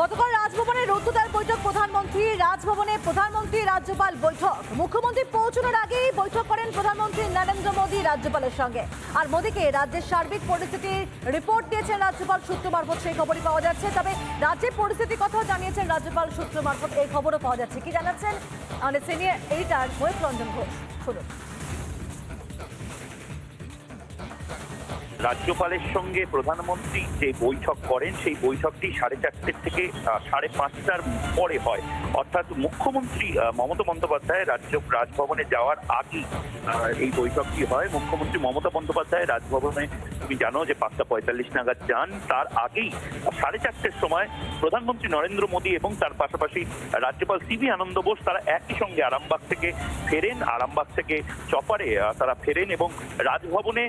গতকাল রাজভবনে রুদ্ধদ্বার বৈঠক, প্রধানমন্ত্রী রাজভবনে প্রধানমন্ত্রী রাজ্যপাল বৈঠক। মুখ্যমন্ত্রী পৌঁছানোর আগেই বৈঠক করেন প্রধানমন্ত্রী নরেন্দ্র মোদী রাজ্যপালের সঙ্গে। আর মোদীকে রাজ্যের সার্বিক পরিস্থিতির রিপোর্ট দিয়েছেন রাজ্যপাল সূত্র মারফত, সেই খবরই পাওয়া যাচ্ছে। তবে রাজ্যের পরিস্থিতির কথাও জানিয়েছেন রাজ্যপাল সূত্র মারফত, এই খবরও পাওয়া যাচ্ছে। কি জানাচ্ছেন? আমাদের সিনিয়র এডিটার মহিত রঞ্জন ঘোষ। শুনুন। রাজ্যপালের সঙ্গে প্রধানমন্ত্রী যে বৈঠক করেন, সেই বৈঠকটি সাড়ে চারটের থেকে সাড়ে পাঁচটার পরে হয়। অর্থাৎ মুখ্যমন্ত্রী মমতা বন্দ্যোপাধ্যায় রাজ্য, রাজভবনে যাওয়ার আগেই এই বৈঠকটি হয়। মুখ্যমন্ত্রী মমতা বন্দ্যোপাধ্যায় রাজভবনে, তুমি জানো যে পাঁচটা পঁয়তাল্লিশ নাগাদ যান, তার আগেই সাড়ে চারটের সময় প্রধানমন্ত্রী নরেন্দ্র মোদী এবং তার পাশাপাশি রাজ্যপাল সিবি আনন্দ বোস, তারা একই সঙ্গে আরামবাগ থেকে ফেরেন। আরামবাগ থেকে চপারে তারা ফেরেন এবং রাজভবনে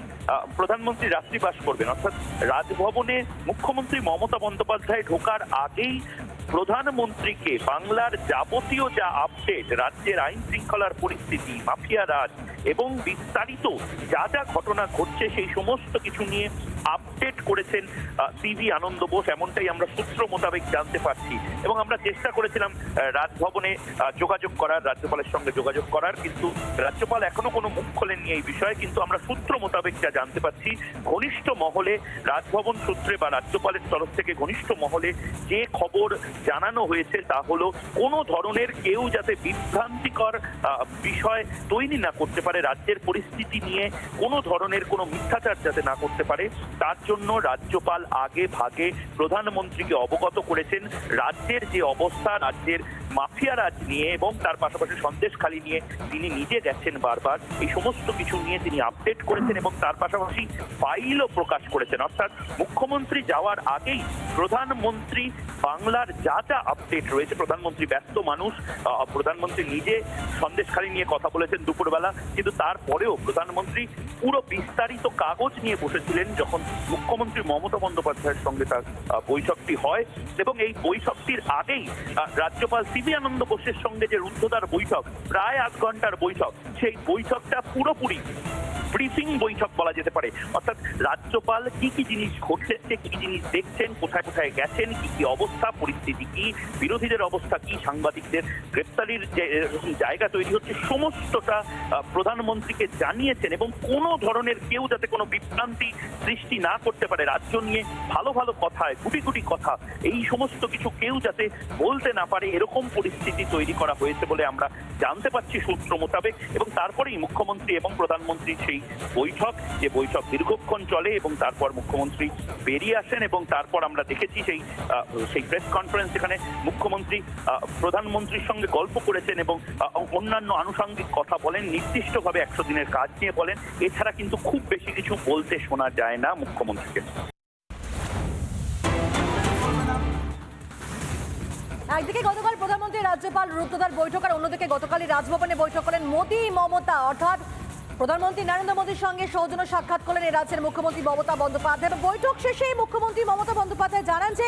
প্রধানমন্ত্রী রাত্রিবাস করবেন। অর্থাৎ রাজভবনে মুখ্যমন্ত্রী মমতা বন্দ্যোপাধ্যায় ঢোকার আগেই প্রধানমন্ত্রীকে বাংলার যাবতীয় যা আপডেট, রাজ্যের আইন শৃঙ্খলার পরিস্থিতি, মাফিয়া রাজ এবং বিস্তারিত যা যা ঘটনা ঘটছে সেই সমস্ত কিছু নিয়ে আপডেট করেছেন সিভি আনন্দ বোস, এমনটাই আমরা সূত্র মোতাবেক জানতে পারছি। এবং আমরা চেষ্টা করেছিলাম রাজভবনে যোগাযোগ করার, রাজ্যপালের সঙ্গে যোগাযোগ করার, কিন্তু রাজ্যপাল এখনও কোনো মুখ খোলেননি এই বিষয়ে, কিন্তু আমরা সূত্র মোতাবেক যা জানতে পারছি, ঘনিষ্ঠ মহলে, রাজভবন সূত্রে বা রাজ্যপালের তরফ থেকে ঘনিষ্ঠ মহলে যে খবর জানানো হয়েছে তা হলো, কোনো ধরনের কেউ যাতে বিভ্রান্তিকর বিষয় তৈরি না করতে পারে, রাজ্যের পরিস্থিতি নিয়ে কোনো ধরনের কোনো মিথ্যাচার যাতে না করতে পারে, তার জন্য রাজ্যপাল আগে ভাগে প্রধানমন্ত্রীকে অবগত করেছেন। রাজ্যের যে অবস্থা রাজ্যের মাফিয়া রাজ নিয়ে এবং তার পাশাপাশি সন্দেশখালি নিয়ে তিনি নিজে গেছেন বারবার। এই সমস্ত কিছু নিয়ে তিনি আপডেট করেছেন এবং তার পাশাপাশি ফাইলও প্রকাশ করেছেন। অর্থাৎ মুখ্যমন্ত্রী যাওয়ার আগেই প্রধানমন্ত্রী বাংলার যা যা আপডেট রয়েছে, প্রধানমন্ত্রী ব্যস্ত মানুষ প্রধানমন্ত্রী নিজে সন্দেশখালি নিয়ে কথা বলেছেন দুপুরবেলা, কিন্তু তারপরেও প্রধানমন্ত্রী পুরো বিস্তারিত কাগজ নিয়ে বসেছিলেন যখন মুখ্যমন্ত্রী মমতা বন্দ্যোপাধ্যায়ের সঙ্গে তার বৈঠকটি হয়। এবং এই বৈঠকটির আগেই রাজ্যপাল সিবি আনন্দ বোসের সঙ্গে যে রুদ্ধদার বৈঠক প্রায় আধ ঘণ্টার বৈঠক সেই বৈঠকটা পুরোপুরি ব্রিফিং বৈঠক বলা যেতে পারে। অর্থাৎ রাজ্যপাল কি কি জিনিস ঘটছে, কি জিনিস দেখছেন, কোথায় কোথায় গেছেন, কি কি অবস্থা, পরিস্থিতি কি, বিরোধীদের অবস্থা কি, সাংবাদিকদের গ্রেপ্তারির যে জায়গা তৈরি হচ্ছে, সমস্তটা প্রধানমন্ত্রীকে জানিয়েছেন এবং কোনো ধরনের কেউ যাতে কোনো বিভ্রান্তি সৃষ্টি না করতে পারে রাজ্য নিয়ে, ভালো ভালো কথায়, গুটি গুটি কথা, এই সমস্ত কিছু কেউ যাতে বলতে না পারে, এরকম পরিস্থিতি তৈরি করা হয়েছে বলে আমরা জানতে পারছি সূত্র মোতাবেক এবং তারপরেই মুখ্যমন্ত্রী এবং প্রধানমন্ত্রী সেই বৈঠক, যে বৈঠক দীর্ঘক্ষণ চলে এবং তারপর মুখ্যমন্ত্রী বেরিয়ে আসেন এবং তারপর আমরা দেখেছি সেই সেই প্রেস কনফারেন্স যেখানে মুখ্যমন্ত্রী প্রধানমন্ত্রীর সঙ্গে গল্প করেছেন এবং অন্যান্য আনুষঙ্গিক কথা বলেন, নির্দিষ্টভাবে একশো দিনের কাজ নিয়ে বলেন। এছাড়া কিন্তু খুব বেশি কিছু বলতে শোনা যায় না মুখ্যমন্ত্রীকে। একদিকে গতকাল প্রধানমন্ত্রী রাজ্যপাল রুদ্ধদ্বার বৈঠক আর অন্যদিকে গতকালই রাজভবনে বৈঠক করেন মোদী মমতা। অর্থাৎ প্রধানমন্ত্রী নরেন্দ্র মোদীর সঙ্গে সৌজন্য সাক্ষাৎ করলেন রাজ্যের মুখ্যমন্ত্রী মমতা বন্দ্যোপাধ্যায়। বৈঠক শেষে মুখ্যমন্ত্রী মমতা বন্দ্যোপাধ্যায় জানান যে,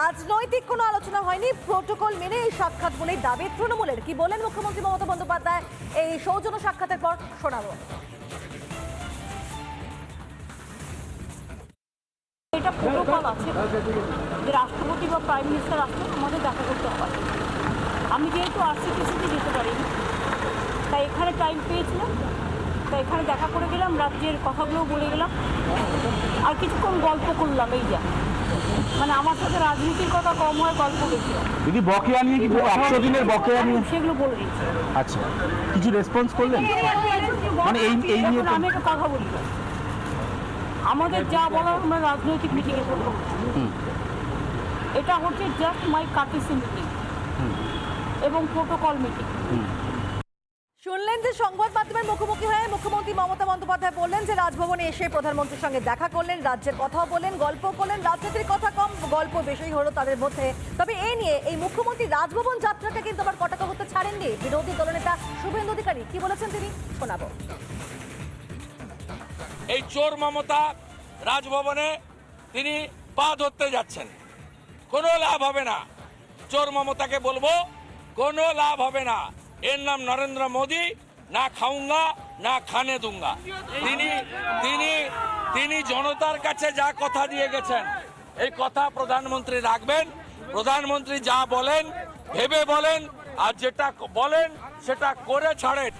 রাজনৈতিক কোনো আলোচনা হয়নি, প্রোটোকল মেনে এই সাক্ষাৎ বলেই দাবি তৃণমূলের। কি বলেন মুখ্যমন্ত্রী মমতা বন্দ্যোপাধ্যায়? এই সৌজন্য সাক্ষাতের পর শোনাবো। এটা প্রোটোকল আছে। রাষ্ট্রপতি বা প্রাইম মিনিস্টার আসলে আমাদের দেখা করতে পারে আমি যেহেতু আরসিটিসিতে যেতে পারিনি, তাই এখানে টাইম পেয়েছিলাম। তাই এখানে দেখা করে গেলাম রাজ্যের কথাগুলো বলে গেলাম আর কিছুক্ষণ গল্প করলাম এই যা। মানে আমার সাথে রাজনীতির কথা কম হয় গল্প বেশি। দিদি বকেয়া নিয়ে কি একশো দিনের বকেয়া নিয়ে? সেগুলো বলে দিচ্ছি। আচ্ছা। কিছু রেসপন্স করলেন? মানে এই- এই নিয়ে তো- আমি একটা কথা বলি। আমাদের যা বলার আমরা রাজনৈতিক মিটিংয়ে করব। এটা হচ্ছে জাস্ট মাই কাটিসি মিটিং এবং প্রোটোকল মিটিং শুনলেন যে সংবাদ মাধ্যমের মুখোমুখি হয়ে মুখ্যমন্ত্রী মমতা বন্দ্যোপাধ্যায় বললেন যে রাজভবনে এসে প্রধানমন্ত্রীর সঙ্গে দেখা করলেন, রাজ্যের কথাও বললেন, গল্প করলেন, রাজনীতির কথা কম, গল্প বেশি হলো তাদের মধ্যে। তবে এই নিয়ে এই মুখ্যমন্ত্রী রাজভবন যাত্রাকে কিন্তু আবার কটাক্ষ করতে ছাড়েননি বিরোধী দলনেতা শুভেন্দু অধিকারী। কি বলেছেন তিনি? শোনাবো। এই চোর মমতা রাজভবনে তিনি পা ধরতে যাচ্ছেন। কোনো লাভ হবে না। চোর মমতাকে বলব, কোনো লাভ হবে না। এর নাম নরেন্দ্র মোদী, না খাউঙ্গা, না খানে দুঙ্গা। তিনি তিনি তিনি জনতার কাছে যা কথা দিয়ে গেছেন, এই কথা প্রধানমন্ত্রী রাখবেন। প্রধানমন্ত্রী যা বলেন, ভেবে বলেন, আর যেটা বলেন, সেটা করে ছাড়েন।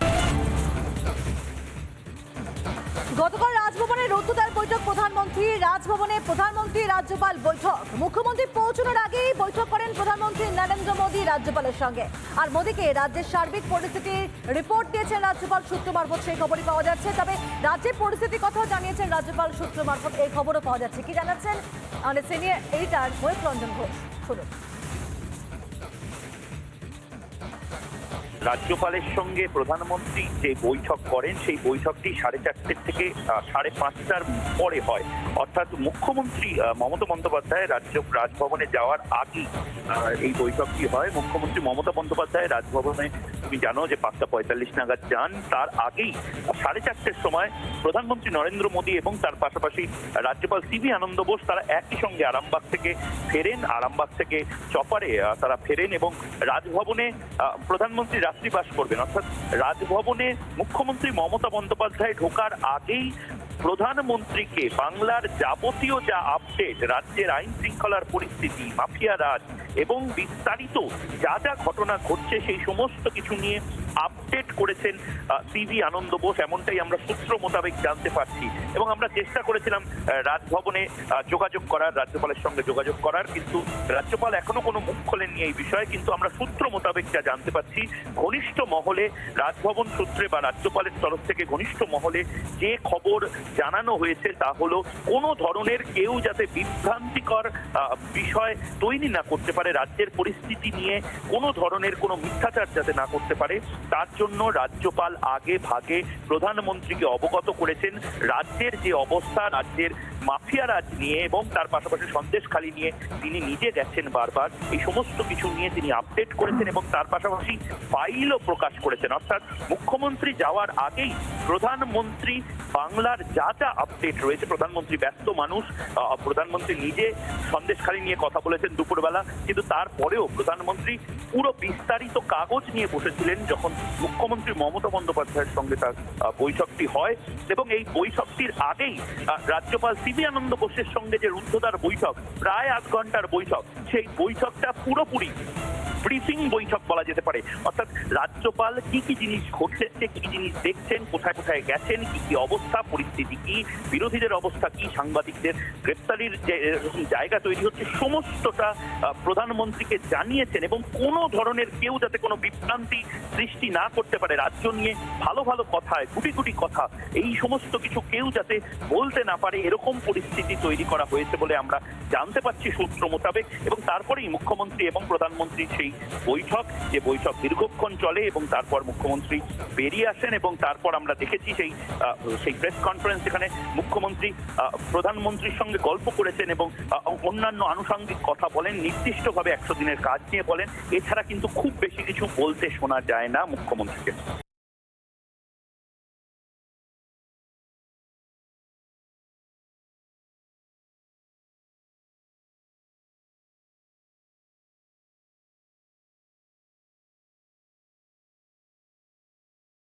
গতকাল রাজভবনে রুদ্ধদ্বার বৈঠক, প্রধানমন্ত্রী রাজভবনে প্রধানমন্ত্রী রাজ্যপাল বৈঠক। মুখ্যমন্ত্রী পৌঁছানোর আগেই বৈঠক করেন প্রধানমন্ত্রী নরেন্দ্র মোদী রাজ্যপালের সঙ্গে। আর মোদীকে রাজ্যের সার্বিক পরিস্থিতির রিপোর্ট দিয়েছেন রাজ্যপাল সূত্র মারফত সেই খবরই পাওয়া যাচ্ছে। তবে রাজ্যের পরিস্থিতির কথাও জানিয়েছেন রাজ্যপাল সূত্র মারফত এই খবরও পাওয়া যাচ্ছে। কি জানাচ্ছেন আমাদের সিনিয়র এডিটার মহিত রঞ্জন ঘোষ। শুনুন। রাজ্যপালের সঙ্গে প্রধানমন্ত্রী যে বৈঠক করেন, সেই বৈঠকটি সাড়ে চারটের থেকে সাড়ে পাঁচটার পরে হয়। অর্থাৎ মুখ্যমন্ত্রী মমতা বন্দ্যোপাধ্যায় রাজ্য, রাজভবনে যাওয়ার আগেই এই বৈঠকটি হয়। মুখ্যমন্ত্রী মমতা বন্দ্যোপাধ্যায় রাজভবনে, তুমি জানো যে পাঁচটা পঁয়তাল্লিশ নাগাদ যান, তার আগেই সাড়ে চারটের সময় প্রধানমন্ত্রী নরেন্দ্র মোদী এবং তার পাশাপাশি রাজ্যপাল সিবি আনন্দ বোস তারা একই সঙ্গে আরামবাগ থেকে ফেরেন। আরামবাগ থেকে চপারে তারা ফেরেন এবং রাজভবনে প্রধানমন্ত্রী রাত্রিবাস করবেন। অর্থাৎ রাজভবনে মুখ্যমন্ত্রী মমতা বন্দ্যোপাধ্যায় ঢোকার আগেই প্রধানমন্ত্রীকে বাংলার যাবতীয় যা আপডেট রাজ্যের আইন শৃঙ্খলার পরিস্থিতি, মাফিয়া রাজ এবং বিস্তারিত যা যা ঘটনা ঘটছে সেই সমস্ত কিছু নিয়ে আপডেট করেছেন সিভি আনন্দ বোস। এমনটাই আমরা সূত্র মোতাবেক জানতে পারছি। এবং আমরা চেষ্টা করেছিলাম রাজভবনে যোগাযোগ করার, রাজ্যপালের সঙ্গে যোগাযোগ করার, কিন্তু রাজ্যপাল এখনও কোনো মুখ খোলেননি এই বিষয়ে। কিন্তু আমরা সূত্র মোতাবেক যা জানতে পারছি, ঘনিষ্ঠ মহলে, রাজভবন সূত্রে বা রাজ্যপালের তরফ থেকে ঘনিষ্ঠ মহলে যে খবর জানানো হয়েছে তা হলো কোনো ধরনের কেউ যাতে বিভ্রান্তিকর বিষয় তৈরি না করতে পারে, রাজ্যের পরিস্থিতি নিয়ে কোনো ধরনের কোনো মিথ্যাচার যাতে না করতে পারে, তার জন্য রাজ্যপাল আগে ভাগে প্রধানমন্ত্রীকে অবগত করেছেন রাজ্যের যে অবস্থা, রাজ্যের মাফিয়া রাজ নিয়ে এবং তার পাশাপাশি সন্দেশখালি নিয়ে তিনি নিজে গেছেন বারবার। এই সমস্ত কিছু নিয়ে তিনি আপডেট করেছেন এবং তার পাশাপাশি ফাইলও প্রকাশ করেছেন। অর্থাৎ মুখ্যমন্ত্রী যাওয়ার আগেই প্রধানমন্ত্রী বাংলার যা যা আপডেট রয়েছে, প্রধানমন্ত্রী ব্যস্ত মানুষ প্রধানমন্ত্রী নিজে সন্দেশখালি নিয়ে কথা বলেছেন দুপুরবেলা, কিন্তু তারপরেও প্রধানমন্ত্রী পুরো বিস্তারিত কাগজ নিয়ে বসেছিলেন যখন মুখ্যমন্ত্রী মমতা বন্দ্যোপাধ্যায়ের সঙ্গে তার বৈঠকটি হয় এবং এই বৈঠকটির আগেই রাজ্যপাল সিবি আনন্দ বোসের সঙ্গে যে রুদ্ধদ্বার বৈঠক, প্রায় আধ ঘণ্টার বৈঠক, সেই বৈঠকটা পুরোপুরি ব্রিফিং বৈঠক বলা যেতে পারে। অর্থাৎ রাজ্যপাল কি কি জিনিস ঘটছে, কি কি জিনিস দেখছেন, কোথায় কোথায় গেছেন, কি কি অবস্থা, পরিস্থিতি কি বিরোধীদের অবস্থা কি, সাংবাদিকদের গ্রেপ্তারির যে জায়গা তৈরি হচ্ছে, সমস্তটা প্রধানমন্ত্রীকে জানিয়েছেন এবং কোনো ধরনের কেউ যাতে কোনো বিভ্রান্তি সৃষ্টি না করতে পারে রাজ্য নিয়ে ভালো ভালো কথায়, গুটি গুটি কথা, এই সমস্ত কিছু কেউ যাতে বলতে না পারে, এরকম পরিস্থিতি তৈরি করা হয়েছে বলে আমরা জানতে পারছি সূত্র মোতাবেক। এবং তারপরেই মুখ্যমন্ত্রী এবং প্রধানমন্ত্রী সেই বৈঠক, যে বৈঠক দীর্ঘক্ষণ চলে এবং তারপর মুখ্যমন্ত্রী বেরিয়ে আসেন এবং তারপর আমরা দেখেছি সেই সেই প্রেস কনফারেন্স যেখানে মুখ্যমন্ত্রী আহ, প্রধানমন্ত্রীর সঙ্গে গল্প করেছেন এবং অন্যান্য আনুষঙ্গিক কথা বলেন নির্দিষ্টভাবে একশো দিনের কাজ নিয়ে বলেন। এছাড়া কিন্তু খুব বেশি কিছু বলতে শোনা যায় না মুখ্যমন্ত্রীকে।